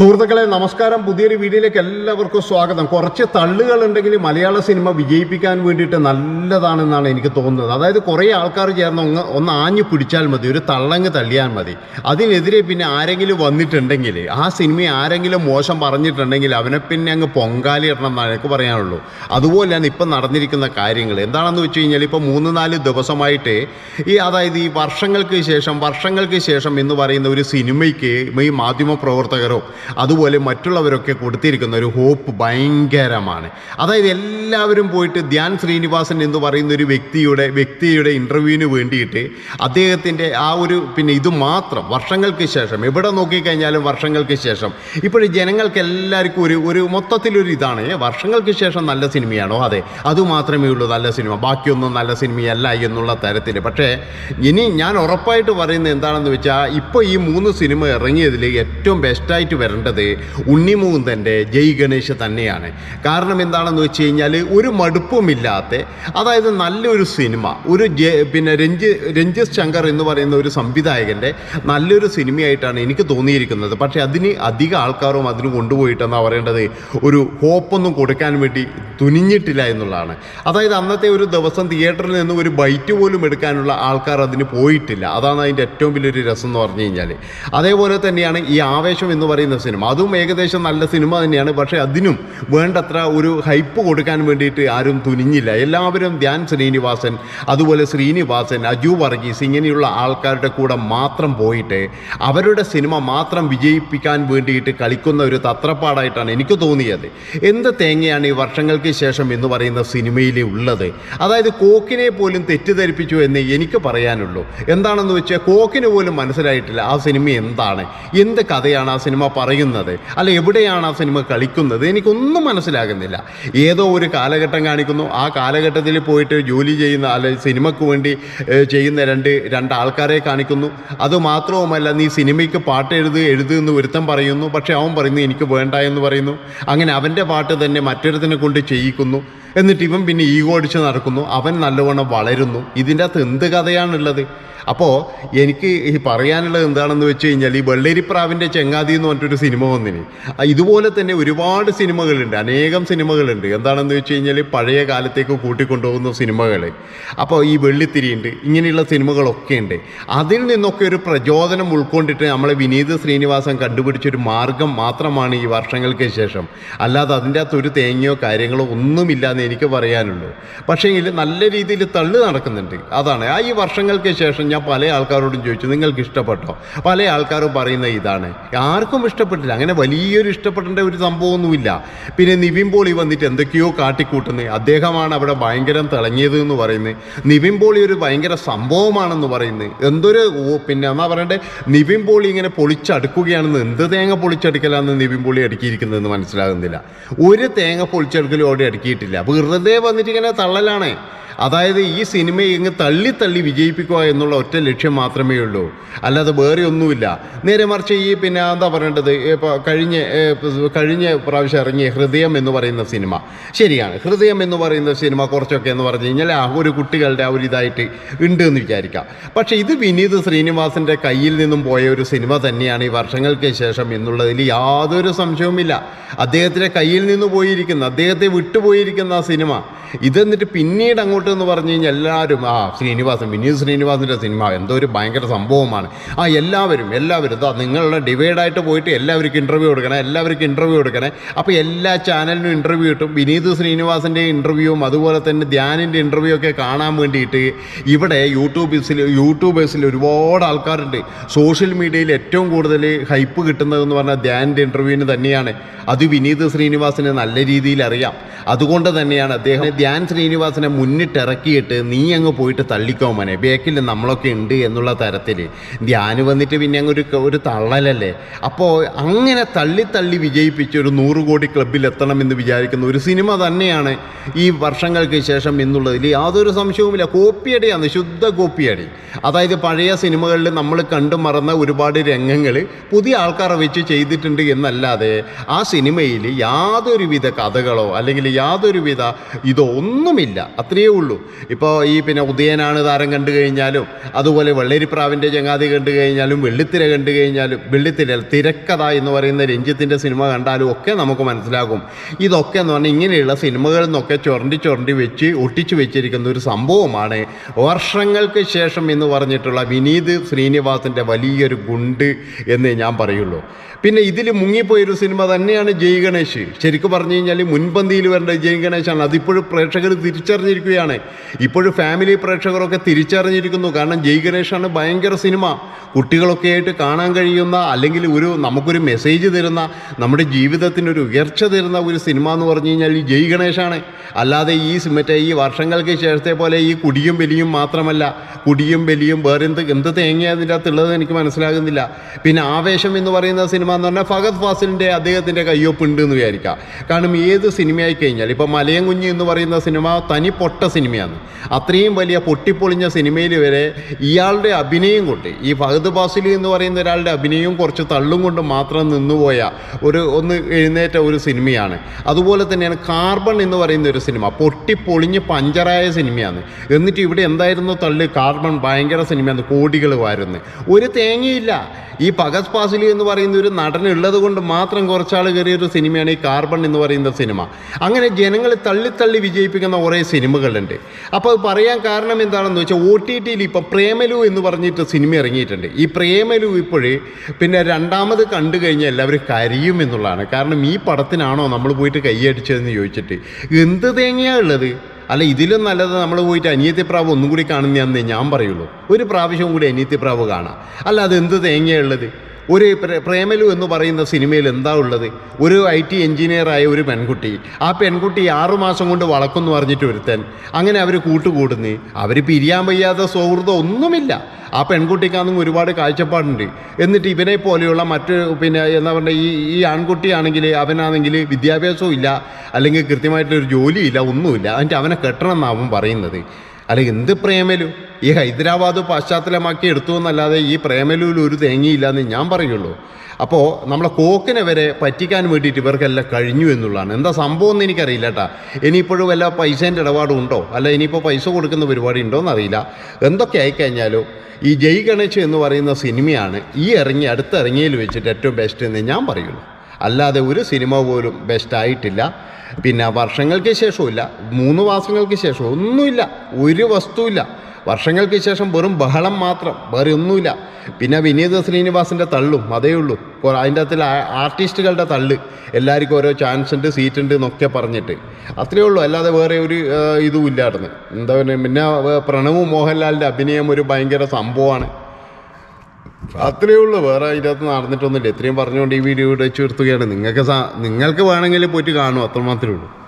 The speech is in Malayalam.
സുഹൃത്തുക്കളെ നമസ്കാരം. പുതിയൊരു വീഡിയോയിലേക്ക് എല്ലാവർക്കും സ്വാഗതം. കുറച്ച് തള്ളുകൾ ഉണ്ടെങ്കിൽ മലയാള സിനിമ വിജയിപ്പിക്കാൻ വേണ്ടിയിട്ട് നല്ലതാണെന്നാണ് എനിക്ക് തോന്നുന്നത്. അതായത് കുറേ ആൾക്കാർ ചേർന്ന് ഒന്ന് ഒന്ന് ആഞ്ഞു പിടിച്ചാൽ മതി ഒരു തള്ളങ്ങ് തള്ളിയാൽ മതി. അതിനെതിരെ പിന്നെ ആരെങ്കിലും വന്നിട്ടുണ്ടെങ്കിൽ ആ സിനിമയെ ആരെങ്കിലും മോശം പറഞ്ഞിട്ടുണ്ടെങ്കിൽ അവനെ പിന്നെ അങ്ങ് പൊങ്കാലി ഇടണം എന്നാണ് എനിക്ക് പറയാനുള്ളൂ. അതുപോലെയാണ് ഇപ്പം നടന്നിരിക്കുന്ന കാര്യങ്ങൾ. എന്താണെന്ന് വെച്ച് കഴിഞ്ഞാൽ ഇപ്പോൾ മൂന്ന് നാല് ദിവസമായിട്ട് ഈ അതായത് ഈ വർഷങ്ങൾക്ക് ശേഷം വർഷങ്ങൾക്ക് ശേഷം എന്ന് പറയുന്ന ഒരു സിനിമയ്ക്ക് ഈ മാധ്യമ പ്രവർത്തകരോ അതുപോലെ മറ്റുള്ളവരൊക്കെ കൊടുത്തിരിക്കുന്ന ഒരു ഹോപ്പ് ഭയങ്കരമാണ്. അതായത് എല്ലാവരും പോയിട്ട് ധ്യാൻ ശ്രീനിവാസൻ എന്ന് പറയുന്ന ഒരു വ്യക്തിയുടെ വ്യക്തിയുടെ ഇന്റർവ്യൂവിന് വേണ്ടിയിട്ട് അദ്ദേഹത്തിന്റെ ആ ഒരു പിന്നെ ഇത് മാത്രം വർഷങ്ങൾക്ക് ശേഷം എവിടെ നോക്കിക്കഴിഞ്ഞാലും വർഷങ്ങൾക്ക് ശേഷം. ഇപ്പോൾ ജനങ്ങൾക്ക് എല്ലാവർക്കും ഒരു ഒരു മൊത്തത്തിലൊരു ഇതാണ്. വർഷങ്ങൾക്ക് ശേഷം നല്ല സിനിമയാണോ? അതെ. അതുമാത്രമേ ഉള്ളൂ നല്ല സിനിമ. ബാക്കിയൊന്നും നല്ല സിനിമയല്ല എന്നുള്ള തരത്തിൽ. പക്ഷേ ഇനി ഞാൻ ഉറപ്പായിട്ട് പറയുന്നത് എന്താണെന്ന് വെച്ചാൽ ഇപ്പോൾ ഈ മൂന്ന് സിനിമ ഇറങ്ങിയതിൽ ഏറ്റവും ബെസ്റ്റായിട്ട് വരേണ്ടത് ഉണ്ണിമൂന്തന്റെ ജയ് ഗണേശ് തന്നെയാണ്. കാരണം എന്താണെന്ന് വെച്ച് കഴിഞ്ഞാൽ ഒരു മടുപ്പുമില്ലാത്ത അതായത് നല്ലൊരു സിനിമ ഒരു പിന്നെ രഞ്ജി രഞ്ജിത് ശങ്കർ എന്ന് പറയുന്ന ഒരു സംവിധായകന്റെ നല്ലൊരു സിനിമയായിട്ടാണ് എനിക്ക് തോന്നിയിരിക്കുന്നത്. പക്ഷേ അതിന് അധികം ആൾക്കാരും അതിന് കൊണ്ടുപോയിട്ടെന്നാണ് പറയേണ്ടത് ഒരു ഹോപ്പൊന്നും കൊടുക്കാൻ വേണ്ടി തുനിഞ്ഞിട്ടില്ല എന്നുള്ളതാണ്. അതായത് അന്നത്തെ ഒരു ദിവസം തിയേറ്ററിൽ നിന്ന് ഒരു ബൈറ്റ് പോലും എടുക്കാനുള്ള ആൾക്കാർ അതിന് പോയിട്ടില്ല. അതാണ് അതിന്റെ ഏറ്റവും വലിയൊരു രസം എന്ന് പറഞ്ഞു കഴിഞ്ഞാൽ അതേപോലെ തന്നെയാണ് ഈ ആവേശം എന്ന് പറയുന്ന സിനിമ. അതും ഏകദേശം നല്ല സിനിമ തന്നെയാണ്. പക്ഷേ അതിനും വേണ്ടത്ര ഒരു ഹൈപ്പ് കൊടുക്കാൻ വേണ്ടിയിട്ട് ആരും തുനിഞ്ഞില്ല. എല്ലാവരും ധ്യാൻ ശ്രീനിവാസൻ അതുപോലെ ശ്രീനിവാസൻ അജു വർഗീസ് ഇങ്ങനെയുള്ള ആൾക്കാരുടെ കൂടെ മാത്രം പോയിട്ട് അവരുടെ സിനിമ മാത്രം വിജയിപ്പിക്കാൻ വേണ്ടിയിട്ട് കളിക്കുന്ന ഒരു തത്രപ്പാടായിട്ടാണ് എനിക്ക് തോന്നിയത്. എന്ത് തേങ്ങയാണ് ഈ വർഷങ്ങൾക്ക് ശേഷം എന്ന് പറയുന്ന സിനിമയിൽ ഉള്ളത്? അതായത് കോക്കിനെ പോലും തെറ്റിദ്ധരിപ്പിച്ചു എന്ന് എനിക്ക് പറയാനുള്ളൂ. എന്താണെന്ന് വെച്ചാൽ കോക്കിന് പോലും മനസ്സിലായിട്ടില്ല ആ സിനിമ എന്താണ്. എന്ത് കഥയാണ് ആ സിനിമ പറയുന്നത് അല്ല എവിടെയാണ് ആ സിനിമ കളിക്കുന്നത്? എനിക്കൊന്നും മനസ്സിലാകുന്നില്ല. ഏതോ ഒരു കാലഘട്ടം കാണിക്കുന്നു. ആ കാലഘട്ടത്തിൽ പോയിട്ട് ജോലി ചെയ്യുന്ന അല്ലെ സിനിമയ്ക്ക് വേണ്ടി ചെയ്യുന്ന രണ്ട് രണ്ട് ആൾക്കാരെ കാണിക്കുന്നു. അതുമാത്രവുമല്ല നീ സിനിമയ്ക്ക് പാട്ട് എഴുത് എഴുതുമെന്ന് എന്ന് ഒരുത്തൻ പറയുന്നു. പക്ഷേ അവൻ പറയുന്നു എനിക്ക് വേണ്ട എന്ന് പറയുന്നു. അങ്ങനെ അവന്റെ പാട്ട് തന്നെ മറ്റൊരുത്തിനെ കൊണ്ട് ചെയ്യിക്കുന്നു. എന്നിട്ട് ഇവൻ പിന്നെ ഈഗോ അടിച്ച് നടക്കുന്നു. അവൻ നല്ലവണ്ണം വളരുന്നു. ഇതിന്റെ അകത്ത് എന്ത് കഥയാണുള്ളത്? അപ്പോൾ എനിക്ക് ഈ പറയാനുള്ളത് എന്താണെന്ന് വെച്ച് കഴിഞ്ഞാൽ ഈ വെള്ളരിപ്രാവിന്റെ ചെങ്ങാതി എന്ന് പറഞ്ഞിട്ടൊരു സിനിമ വന്നിന്. ഇതുപോലെ തന്നെ ഒരുപാട് സിനിമകളുണ്ട്. അനേകം സിനിമകളുണ്ട്. എന്താണെന്ന് വെച്ച് കഴിഞ്ഞാൽ പഴയ കാലത്തേക്ക് കൂട്ടിക്കൊണ്ടുപോകുന്ന സിനിമകൾ അപ്പോൾ ഈ വെള്ളിത്തിരിയുണ്ട്. ഇങ്ങനെയുള്ള സിനിമകളൊക്കെ ഉണ്ട്. അതിൽ നിന്നൊക്കെ ഒരു പ്രചോദനം ഉൾക്കൊണ്ടിട്ട് നമ്മളെ വിനീത് ശ്രീനിവാസൻ കണ്ടുപിടിച്ചൊരു മാർഗം മാത്രമാണ് ഈ വർഷങ്ങൾക്ക് ശേഷം. അല്ലാതെ അതിന്റെ അകത്ത് ഒരു തേങ്ങയോ കാര്യങ്ങളോ ഒന്നുമില്ല എന്ന് എനിക്ക് പറയാനുള്ളൂ പക്ഷേങ്കിൽ നല്ല രീതിയിൽ തള്ളു നടക്കുന്നുണ്ട്. അതാണ്. ആ ഈ വർഷങ്ങൾക്ക് ശേഷം ഞാൻ പല ആൾക്കാരോടും ചോദിച്ചു നിങ്ങൾക്ക് ഇഷ്ടപ്പെട്ടോ? പല ആൾക്കാരും പറയുന്ന ഇതാണ്. ആർക്കും ഇഷ്ടപ്പെട്ടില്ല. അങ്ങനെ വലിയൊരു ഇഷ്ടപ്പെടേണ്ട ഒരു സംഭവമൊന്നുമില്ല. പിന്നെ നിവിൻ പോളി വന്നിട്ട് എന്തൊക്കെയോ കാട്ടിക്കൂട്ടുന്നത് അദ്ദേഹമാണ് അവിടെ ഭയങ്കരം തിളങ്ങിയത് എന്ന് പറയുന്നത്. നിവിൻ പോളി ഒരു ഭയങ്കര സംഭവമാണെന്ന് പറയുന്നത്. എന്തൊരു പിന്നെ എന്നാ പറയണ്ടേ? നിവിൻ പോളി ഇങ്ങനെ പൊളിച്ചടുക്കുകയാണെന്ന് എന്ത് തേങ്ങ പൊളിച്ചെടുക്കലാണെന്ന് നിവിൻ പോളി അടുക്കിയിരിക്കുന്നതെന്ന് മനസ്സിലാകുന്നില്ല. ഒരു തേങ്ങ പൊളിച്ചടുക്കലും അവിടെ അടുക്കിയിട്ടില്ല. വെറുതെ വന്നിട്ട് ഇങ്ങനെ തള്ളലാണ്. അതായത് ഈ സിനിമയെ ഇങ്ങ് തള്ളി തള്ളി വിജയിപ്പിക്കുക എന്നുള്ള ഒറ്റ ലക്ഷ്യം മാത്രമേ ഉള്ളൂ. അല്ലാതെ വേറെ ഒന്നുമില്ല. നേരെ മറിച്ച് ഈ പിന്നെ എന്താ പറയേണ്ടത്? ഇപ്പോൾ കഴിഞ്ഞ കഴിഞ്ഞ പ്രാവശ്യം ഇറങ്ങിയ ഹൃദയം എന്ന് പറയുന്ന സിനിമ. ശരിയാണ്. ഹൃദയം എന്ന് പറയുന്ന സിനിമ കുറച്ചൊക്കെ എന്ന് പറഞ്ഞു കഴിഞ്ഞാൽ ആ ഒരു കുട്ടികളുടെ ആ ഒരു ഇതായിട്ട് ഉണ്ട് എന്ന് വിചാരിക്കാം. പക്ഷേ ഇത് വിനീത് ശ്രീനിവാസന്റെ കയ്യിൽ നിന്നും പോയ ഒരു സിനിമ തന്നെയാണ് ഈ വർഷങ്ങൾക്ക് ശേഷം എന്നുള്ളതിൽ യാതൊരു സംശയവുമില്ല. അദ്ദേഹത്തിന്റെ കയ്യിൽ നിന്ന് പോയിരിക്കുന്ന അദ്ദേഹത്തെ വിട്ടുപോയിരിക്കുന്ന സിനിമ. ഇതെന്നിട്ട് പിന്നീട് അങ്ങോട്ട് എന്ന് പറഞ്ഞു കഴിഞ്ഞാൽ എല്ലാവരും ആ ശ്രീനിവാസൻ വിനീത് ശ്രീനിവാസിന്റെ സിനിമ. എന്തോ ഒരു ഭയങ്കര സംഭവമാണ്. ആ എല്ലാവരും എല്ലാവരും ഇതാ നിങ്ങളുടെ ഡിവൈഡായിട്ട് പോയിട്ട് എല്ലാവർക്കും ഇന്റർവ്യൂ കൊടുക്കണേ എല്ലാവർക്കും ഇന്റർവ്യൂ കൊടുക്കണേ. അപ്പോൾ എല്ലാ ചാനലിനും ഇന്റർവ്യൂ കിട്ടും. വിനീത് ശ്രീനിവാസിന്റെ ഇന്റർവ്യൂവും അതുപോലെ തന്നെ ധ്യാനിന്റെ ഇന്റർവ്യൂ ഒക്കെ കാണാൻ വേണ്ടിയിട്ട് ഇവിടെ യൂട്യൂബേഴ്സിൽ യൂട്യൂബേഴ്സിൽ ഒരുപാട് ആൾക്കാരുണ്ട്. സോഷ്യൽ മീഡിയയിൽ ഏറ്റവും കൂടുതൽ ഹൈപ്പ് കിട്ടുന്നതെന്ന് പറഞ്ഞാൽ ധ്യാനിന്റെ ഇന്റർവ്യൂവിന് തന്നെയാണ്. അത് വിനീത് ശ്രീനിവാസിനെ നല്ല രീതിയിൽ അറിയാം. അതുകൊണ്ട് തന്നെയാണ് അദ്ദേഹം ധ്യാൻ ശ്രീനിവാസനെ മുന്നിട്ടിറക്കിയിട്ട് നീ അങ്ങ് പോയിട്ട് തള്ളിക്കോ മനെ. ബേക്കിൽ നമ്മളൊക്കെ ഉണ്ട് എന്നുള്ള തരത്തിൽ ധ്യാന് വന്നിട്ട് പിന്നെ അങ്ങ് ഒരു ഒരു തള്ളലല്ലേ? അപ്പോൾ അങ്ങനെ തള്ളി തള്ളി വിജയിപ്പിച്ച് ഒരു നൂറ് കോടി ക്ലബിൽ എത്തണമെന്ന് വിചാരിക്കുന്ന ഒരു സിനിമ തന്നെയാണ് ഈ വർഷങ്ങൾക്ക് ശേഷം എന്നുള്ളതിൽ യാതൊരു സംശയവുമില്ല. കോപ്പിയടിയാണ് ശുദ്ധ കോപ്പിയടി. അതായത് പഴയ സിനിമകളിൽ നമ്മൾ കണ്ടു മറന്ന ഒരുപാട് രംഗങ്ങൾ പുതിയ ആൾക്കാരെ വെച്ച് ചെയ്തിട്ടുണ്ട് എന്നല്ലാതെ ആ സിനിമയിൽ യാതൊരുവിധ കഥകളോ അല്ലെങ്കിൽ യാതൊരുവിധ ഇതൊന്നുമില്ല അത്രയേ ഉള്ളൂ. ഇപ്പോൾ ഈ പിന്നെ ഉദയനാണ് താരം കണ്ടു കഴിഞ്ഞാലും അതുപോലെ വെള്ളരിപ്രാവിന്റെ ചങ്ങാതി കണ്ടു കഴിഞ്ഞാലും വെള്ളിത്തിര കണ്ടു കഴിഞ്ഞാലും വെള്ളിത്തിര തിരക്കഥ എന്ന് പറയുന്ന രഞ്ജിത്തിന്റെ സിനിമ കണ്ടാലും ഒക്കെ നമുക്ക് മനസ്സിലാകും. ഇതൊക്കെ എന്ന് പറഞ്ഞാൽ ഇങ്ങനെയുള്ള സിനിമകളിൽ നിന്നൊക്കെ ചുരണ്ടി ചുരണ്ടി വെച്ച് ഒട്ടിച്ചു വെച്ചിരിക്കുന്ന ഒരു സംഭവമാണ്. വർഷങ്ങൾക്ക് ശേഷം എന്ന് പറഞ്ഞിട്ടുള്ള വിനീത് ശ്രീനിവാസിന്റെ വലിയൊരു ഗുണ്ട് എന്ന് ഞാൻ പറയുള്ളൂ. പിന്നെ ഇതിൽ മുങ്ങിപ്പോയൊരു സിനിമ തന്നെയാണ് ജയ് ഗണേഷ്. ശരിക്കും പറഞ്ഞു കഴിഞ്ഞാൽ മുൻപന്തിയിൽ വരേണ്ട ജയൻ ഗണേശാണ്. അതിപ്പോഴും പ്രേക്ഷകർ തിരിച്ചറിഞ്ഞിരിക്കുകയാണ്. ഇപ്പോഴും ഫാമിലി പ്രേക്ഷകരൊക്കെ തിരിച്ചറിഞ്ഞിരിക്കുന്നു. കാരണം ജയ് ഗണേശാണ് ഭയങ്കര സിനിമ. കുട്ടികളൊക്കെ ആയിട്ട് കാണാൻ കഴിയുന്ന അല്ലെങ്കിൽ ഒരു നമുക്കൊരു മെസ്സേജ് തരുന്ന നമ്മുടെ ജീവിതത്തിന് ഒരു ഉയർച്ച തരുന്ന ഒരു സിനിമ എന്ന് പറഞ്ഞു കഴിഞ്ഞാൽ ഈ ജയ് ഗണേശാണ്. അല്ലാതെ ഈ മറ്റേ ഈ വർഷങ്ങൾക്ക് ശേഷത്തെ പോലെ ഈ കുടിയും ബലിയും മാത്രമല്ല. കുടിയും ബലിയും വേറെ എന്ത് എന്ത് അകത്തുള്ളത് എനിക്ക് മനസ്സിലാകുന്നില്ല. പിന്നെ ആവേശം എന്ന് പറയുന്ന സിനിമ എന്ന് പറഞ്ഞാൽ ഫഹദ് ഫാസിലിന്റെ അദ്ദേഹത്തിന്റെ കയ്യൊപ്പുണ്ട് എന്ന് വിചാരിക്കാം. കാരണം ഏത് സിനിമയായി കഴിഞ്ഞാൽ ഇപ്പോൾ മലയം കുഞ്ഞ് എന്ന് പറയുന്ന സിനിമ തനി പൊട്ട സിനിമയാണ്. അത്രയും വലിയ പൊട്ടിപ്പൊളിഞ്ഞ സിനിമയിൽ വരെ ഇയാളുടെ അഭിനയം കൊണ്ട് ഈ ഫഹദ് ബാസിലി എന്ന് പറയുന്ന ഒരാളുടെ അഭിനയവും കുറച്ച് തള്ളും കൊണ്ട് മാത്രം നിന്നുപോയ ഒരു ഒന്ന് എഴുന്നേറ്റ ഒരു സിനിമയാണ്. അതുപോലെ തന്നെയാണ് കാർബൺ എന്ന് പറയുന്ന ഒരു സിനിമ പൊട്ടിപ്പൊളിഞ്ഞ് പഞ്ചറായ സിനിമയാണ്. എന്നിട്ട് ഇവിടെ എന്തായിരുന്നു തള്ളി? കാർബൺ ഭയങ്കര സിനിമയാണ് കോടികൾ വരുന്നത് ഒരു തേങ്ങയില്ല. ഈ പകസ് പാസിലി എന്ന് പറയുന്ന ഒരു നടൻ ഉള്ളത് കൊണ്ട് മാത്രം കുറച്ചാൾ കയറിയ ഒരു സിനിമയാണ് ഈ കാർബൺ എന്ന് പറയുന്ന സിനിമ. അങ്ങനെ ജനങ്ങൾ തള്ളിത്തള്ളി വിജയിപ്പിക്കുന്ന കുറേ സിനിമകളുണ്ട്. അപ്പോൾ അത് പറയാൻ കാരണം എന്താണെന്ന് വെച്ചാൽ ഒ ടി ടിയിൽ ഇപ്പം പ്രേമലു എന്ന് പറഞ്ഞിട്ട് സിനിമ ഇറങ്ങിയിട്ടുണ്ട്. ഈ പ്രേമലു ഇപ്പോഴേ പിന്നെ രണ്ടാമത് കണ്ടു കഴിഞ്ഞാൽ എല്ലാവരും കരയും എന്നുള്ളതാണ്. കാരണം ഈ പടത്തിനാണോ നമ്മൾ പോയിട്ട് കൈയടിച്ചതെന്ന് ചോദിച്ചിട്ട്. എന്ത് തേങ്ങയാണ് ഉള്ളത്? അല്ല ഇതിലും നല്ലത് നമ്മൾ പോയിട്ട് അനിയത്തിപ്രാവ് ഒന്നും കൂടി കാണുന്നതെന്നേ ഞാൻ പറയുള്ളൂ. ഒരു പ്രാവശ്യം കൂടി അനിയത്തിപ്രാവ് കാണാം. അല്ല അത് എന്ത് തേങ്ങയുള്ളത് ഒരു പ്രേ- പ്രേമലു എന്ന് പറയുന്ന സിനിമയിൽ എന്താ ഉള്ളത്? ഒരു ഐ ടി എഞ്ചിനീയറായ ഒരു പെൺകുട്ടി. ആ പെൺകുട്ടി ആറുമാസം കൊണ്ട് വളക്കുമെന്ന് പറഞ്ഞിട്ട് ഒരുത്തൻ. അങ്ങനെ അവർ കൂട്ടുകൂടുന്നു. അവർ പിരിയാൻ വയ്യാത്ത സൗഹൃദം ഒന്നുമില്ല. ആ പെൺകുട്ടിക്കാന്നും ഒരുപാട് കാഴ്ചപ്പാടുണ്ട്. എന്നിട്ട് ഇവനെ പോലെയുള്ള മറ്റ് പിന്നെ എന്താ പറയുക ഈ ഈ ആൺകുട്ടിയാണെങ്കിൽ അവനാണെങ്കിൽ വിദ്യാഭ്യാസവും ഇല്ല. അല്ലെങ്കിൽ കൃത്യമായിട്ടൊരു ജോലിയില്ല ഒന്നുമില്ല. എന്നിട്ട് അവനെ കെട്ടണം എന്നാവും പറയുന്നത്. അല്ലെങ്കിൽ എന്ത് പ്രേമലു? ഈ ഹൈദരാബാദ് പശ്ചാത്തലമാക്കി എടുത്തു എന്നല്ലാതെ ഈ പ്രേമലൂൽ ഒരു തേങ്ങയില്ല എന്ന് ഞാൻ പറയുള്ളൂ. അപ്പോൾ നമ്മളെ കോക്കിനെ വരെ പറ്റിക്കാൻ വേണ്ടിയിട്ട് ഇവർക്കെല്ലാം കഴിഞ്ഞു എന്നുള്ളതാണ്. എന്താ സംഭവം എന്ന് എനിക്കറിയില്ല കേട്ടാ. ഇനിയിപ്പോഴും വല്ല പൈസേന്റെ ഇടപാടും ഉണ്ടോ? അല്ല ഇനിയിപ്പോൾ പൈസ കൊടുക്കുന്ന പരിപാടി ഉണ്ടോ എന്നറിയില്ല. എന്തൊക്കെ ആയിക്കഴിഞ്ഞാലും ഈ ജയ് ഗണേശ് എന്ന് പറയുന്ന സിനിമയാണ് ഈ ഇറങ്ങി അടുത്ത ഇറങ്ങിയിൽ വെച്ചിട്ട് ഏറ്റവും ബെസ്റ്റ് എന്ന് ഞാൻ പറയുള്ളൂ. അല്ലാതെ ഒരു സിനിമ പോലും ബെസ്റ്റ് ആയിട്ടില്ല. പിന്നെ വർഷങ്ങൾക്ക് ശേഷമില്ല മൂന്ന് മാസങ്ങൾക്ക് ശേഷം ഒന്നുമില്ല. ഒരു വസ്തുവില്ല. വർഷങ്ങൾക്ക് ശേഷം വെറും ബഹളം മാത്രം വേറെ ഒന്നുമില്ല. പിന്നെ വിനീത ശ്രീനിവാസിന്റെ തള്ളും അതേ ഉള്ളൂ. അതിന്റെ അകത്തിൽ ആർട്ടിസ്റ്റുകളുടെ തള്ള്. എല്ലാവർക്കും ഓരോ ചാൻസ് ഉണ്ട് സീറ്റ് ഉണ്ട് എന്നൊക്കെ പറഞ്ഞിട്ട്. അത്രയേ ഉള്ളൂ. അല്ലാതെ വേറെ ഒരു ഇതും ഇല്ലായിരുന്നു. എന്താ പറയുക പിന്നെ പ്രണവ് മോഹൻലാലിന്റെ അഭിനയം ഒരു ഭയങ്കര സംഭവമാണ്. അത്രയേ ഉള്ളൂ. വേറെ അതിന്റെ അകത്ത് നടന്നിട്ടൊന്നുമില്ല. ഇത്രയും പറഞ്ഞുകൊണ്ട് ഈ വീഡിയോ ഇവിടെ വെച്ച് നിർത്തുകയാണ്. നിങ്ങൾക്ക് നിങ്ങൾക്ക് വേണമെങ്കിൽ പോയിട്ട് കാണും. അത്രമാത്രമേ ഉള്ളൂ.